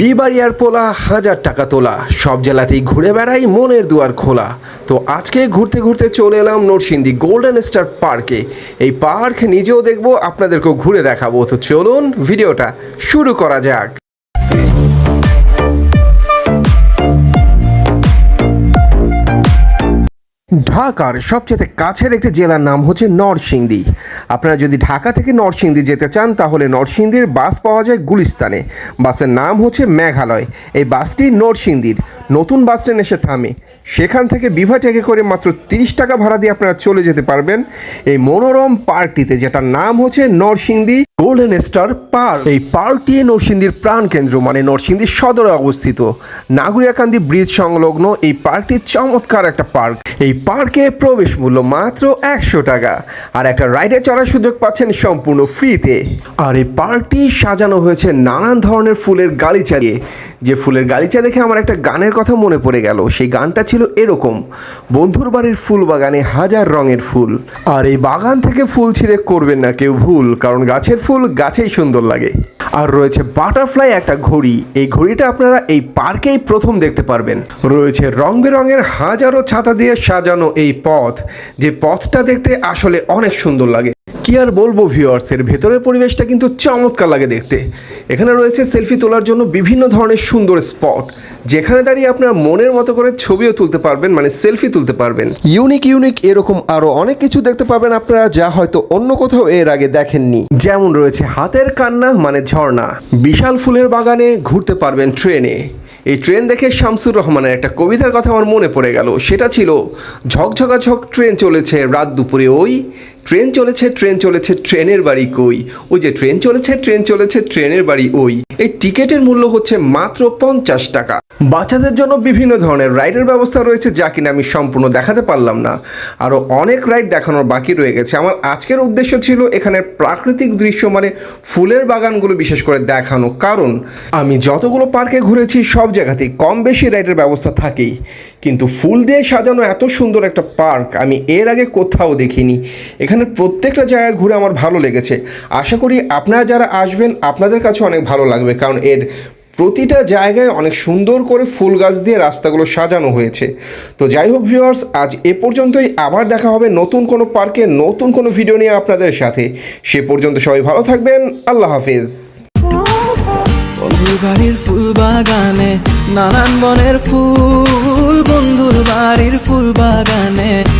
বিবাড়িয়ার পোলা, হাজার টাকা তোলা। সব জেলাতেই ঘুরে বেড়াই মনের দুয়ার খোলা। তো আজকে ঘুরতে ঘুরতে চলে এলাম নরসিংদী গোল্ডেন স্টার পার্কে এই পার্ক নিজেও দেখব, আপনাদেরকেও ঘুরে দেখাবো। তো চলুন, ভিডিওটা শুরু করা যাক। ঢাকার সবচেয়ে কাছের একটি জেলার নাম হচ্ছে নরসিংদী। আপনারা যদি ঢাকা থেকে নরসিংদী যেতে চান, তাহলে নরসিংদীর বাস পাওয়া যায় গুলিস্তানে। বাসের নাম হচ্ছে মেঘালয়। এই বাসটি নরসিংদীর। নতুন বাস স্ট্যান্ড এসে থামে। সেখান থেকে বিভাটেকে করে মাত্র তিরিশ টাকা ভাড়া দিয়ে আপনারা চলে যেতে পারবেন। এই মনোরম পার্কটিতে, যেটার নাম হচ্ছে নরসিংদী গোল্ডেন স্টার পার্ক এই পার্কটি নরসিংদীর প্রাণকেন্দ্র মানে নরসিংদীর সদরে অবস্থিত। নাগুরিয়াকান্দি ব্রিজ সংলগ্ন এই পার্কটি চমৎকার একটা পার্ক। এই পার্কে প্রবেশ মূল্য মাত্র একশো টাকা। আর একটা রাইডে চড়ার সুযোগ পাচ্ছেন সম্পূর্ণ ফ্রিতে। আর এই পার্কটি সাজানো হয়েছে নানান ধরনের ফুলের গালিচা দিয়ে। যে ফুলের গালিচা দেখে আমার একটা গানের কথা মনে পড়ে গেল, সেই গানটা ছিল এরকম, বন্ধুর বাড়ির ফুল বাগানে হাজার রঙের ফুল। আর এই বাগান থেকে ফুল ছিঁড়ে করবেন না কেউ ভুল, কারণ গাছের ফুল গাছেই সুন্দর লাগে। আর রয়েছে বাটারফ্লাই একটা ঘড়ি। এই ঘড়িটা আপনারা এই পার্কেই প্রথম দেখতে পারবেন। রয়েছে রং বেরঙের হাজারো ছাতা দিয়ে সাজানো এই পথ। যে পথটা দেখতে আসলে অনেক সুন্দর লাগে। কি আর বলব ভিউয়ার্সের ভেতরের পরিবেশটা কিন্তু চমৎকার লাগে দেখতে। এখানে রয়েছে সেলফি তোলার জন্য বিভিন্ন ধরনের সুন্দর স্পট যেখানে দাঁড়িয়ে আপনার মনের মতো করে ছবিও তুলতে পারবেন মানে সেলফি তুলতে পারবেন। ইউনিক ইউনিক এরকম আরও অনেক কিছু দেখতে পাবেন আপনারা যা হয়তো অন্য কোথাও এর আগে দেখেননি। যেমন রয়েছে হাতের কান্না মানে ঝর্ণা। বিশাল ফুলের বাগানে ঘুরতে পারবেন ট্রেনে। এই ট্রেন দেখে শামসুর রহমানের একটা কবিতার কথা আমার মনে পড়ে গেল। সেটা ছিল, ঝকঝকাঝক ট্রেন চলেছে রাত দুপুরে ওই ট্রেন চলেছে ট্রেন চলেছে, ট্রেনের বাড়ি কই? ওই যে ট্রেন চলেছে ট্রেন চলেছে, ট্রেনের বাড়ি ওই। এই টিকিটের মূল্য হচ্ছে মাত্র পঞ্চাশ টাকা। বাচ্চাদের জন্য বিভিন্ন ধরনের রাইডের ব্যবস্থা রয়েছে যা কিনা আমি সম্পূর্ণ দেখাতে পারলাম না। আরও অনেক রাইড দেখানোর বাকি রয়ে গেছে। আমার আজকের উদ্দেশ্য ছিল এখানের প্রাকৃতিক দৃশ্য মানে ফুলের বাগানগুলো বিশেষ করে দেখানো। কারণ আমি যতগুলো পার্কে ঘুরেছি, সব জায়গাতেই কম বেশি রাইডের ব্যবস্থা থাকেই। কিন্তু ফুল দিয়ে সাজানো এত সুন্দর একটা পার্ক আমি এর আগে কোথাও দেখিনি। এখানে প্রত্যেকটা জায়গায় ঘুরে আমার ভালো লেগেছে। আশা করি আপনারা যারা আসবেন, আপনাদের কাছে অনেক ভালো লাগবে। কারণ এর প্রতিটা জায়গায় অনেক সুন্দর করে ফুল গাছ দিয়ে রাস্তাগুলো সাজানো হয়েছে। তো যাই হোক ভিউয়ার্স আজ এ পর্যন্তই। আবার দেখা হবে নতুন কোনো পার্কে, নতুন কোনো ভিডিও নিয়ে আপনাদের সাথে। সে পর্যন্ত সবাই ভালো থাকবেন। আল্লাহ হাফেজ। বন্ধুর বাড়ির ফুল বাগানে, নানান বনের ফুল, বন্ধুর বাড়ির ফুল বাগানে।